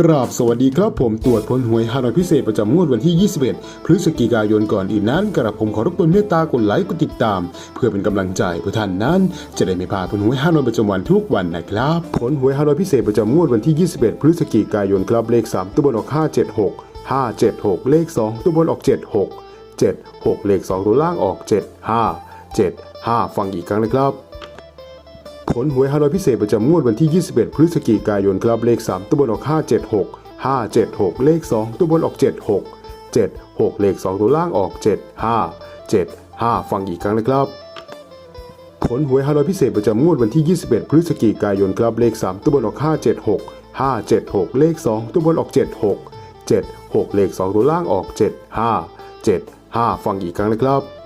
กราบสวัสดีครับผมตรวจผลหวยฮานอยพิเศษประจำงวดวันที่ 21 พฤศจิกายนก่อนอื่นนั้นกระผมขอรบกวนเมตตากดไลค์กดติดตาม เพื่อเป็นกำลังใจเพื่อท่านนั้น จะได้ไม่พลาดผลหวยฮานอยประจำวันทุกวันนะครับ ผลหวยฮานอยพิเศษประจำงวดวันที่ 21 พฤศจิกายนครับเลข 3 ตัวบนออก 576 576 เลข 2 ตัวบนออก 76 76 เลข 2 ตัวล่างออก 75 75 ฟังอีกครั้งนะครับ ผลหวยฮานอยพิเศษประจำงวดวันที่ 21 พฤศจิกายนครับเลข 3 ตัวบนออก 576 576 เลข 2 ตัวบนออก 76 76 เลข 2 ตัวล่างออก 75 75 ฟังอีกครั้งนะครับ ผลหวยฮานอยพิเศษประจำงวดวันที่ 21 พฤศจิกายนครับเลข 3 ตัวบนออก 576 576 เลข 2 ตัวบนออก 76 76 เลข 2 ตัวล่างออก 75 75 ฟังอีกครั้งนะครับ